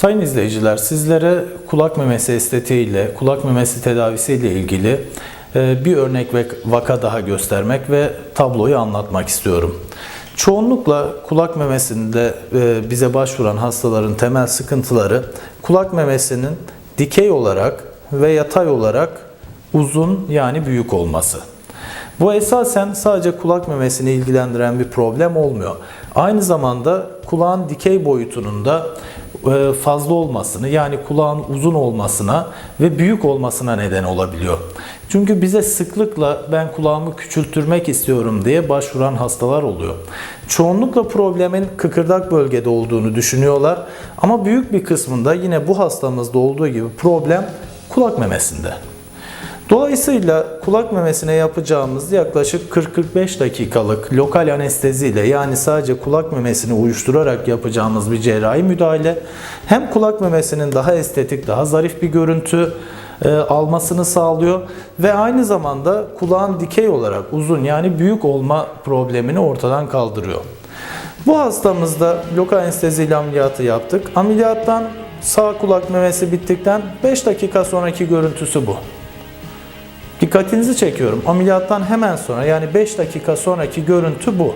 Sayın izleyiciler, sizlere kulak memesi estetiğiyle, kulak memesi tedavisiyle ilgili e, bir örnek ve vaka daha göstermek ve tabloyu anlatmak istiyorum. Çoğunlukla kulak memesinde e, bize başvuran hastaların temel sıkıntıları kulak memesinin dikey olarak ve yatay olarak uzun yani büyük olması. Bu esasen sadece kulak memesini ilgilendiren bir problem olmuyor. Aynı zamanda kulağın dikey boyutunun da fazla olmasını yani kulağın uzun olmasına ve büyük olmasına neden olabiliyor. Çünkü bize sıklıkla ben kulağımı küçültürmek istiyorum diye başvuran hastalar oluyor. Çoğunlukla problemin kıkırdak bölgede olduğunu düşünüyorlar ama büyük bir kısmında yine bu hastamızda olduğu gibi problem kulak memesinde. Dolayısıyla kulak memesine yapacağımız yaklaşık 40-45 dakikalık lokal anesteziyle yani sadece kulak memesini uyuşturarak yapacağımız bir cerrahi müdahale hem kulak memesinin daha estetik, daha zarif bir görüntü e, almasını sağlıyor ve aynı zamanda kulağın dikey olarak uzun yani büyük olma problemini ortadan kaldırıyor. Bu hastamızda lokal anesteziyle ameliyatı yaptık. Ameliyattan sağ kulak memesi bittikten 5 dakika sonraki görüntüsü bu. Dikkatinizi çekiyorum. Ameliyattan hemen sonra yani 5 dakika sonraki görüntü bu.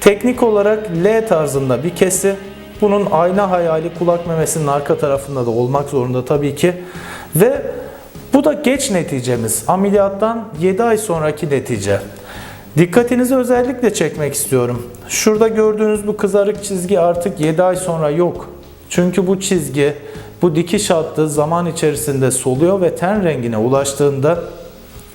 Teknik olarak L tarzında bir kesi. Bunun ayna hayali kulak memesinin arka tarafında da olmak zorunda tabii ki. Ve bu da geç neticemiz. Ameliyattan 7 ay sonraki netice. Dikkatinizi özellikle çekmek istiyorum. Şurada gördüğünüz bu kızarık çizgi artık 7 ay sonra yok. Çünkü bu çizgi bu dikiş hattı zaman içerisinde soluyor ve ten rengine ulaştığında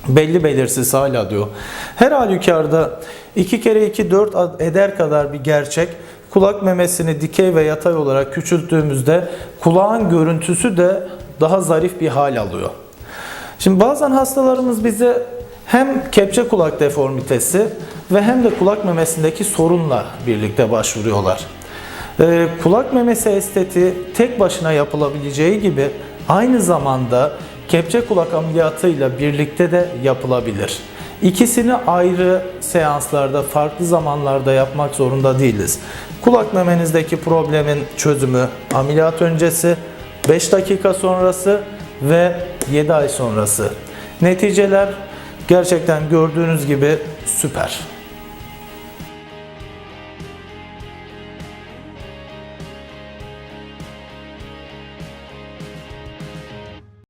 belli belirsiz hal alıyor. Her halükarda 2 kere 2 4 eder kadar bir gerçek. Kulak memesini dikey ve yatay olarak küçülttüğümüzde kulağın görüntüsü de daha zarif bir hal alıyor. Şimdi bazen hastalarımız bize hem kepçe kulak deformitesi ve hem de kulak memesindeki sorunla birlikte başvuruyorlar. Ee, kulak memesi estetiği tek başına yapılabileceği gibi aynı zamanda kepçe kulak ameliyatıyla birlikte de yapılabilir. İkisini ayrı seanslarda, farklı zamanlarda yapmak zorunda değiliz. Kulak memenizdeki problemin çözümü ameliyat öncesi, 5 dakika sonrası ve 7 ay sonrası. Neticeler gerçekten gördüğünüz gibi süper.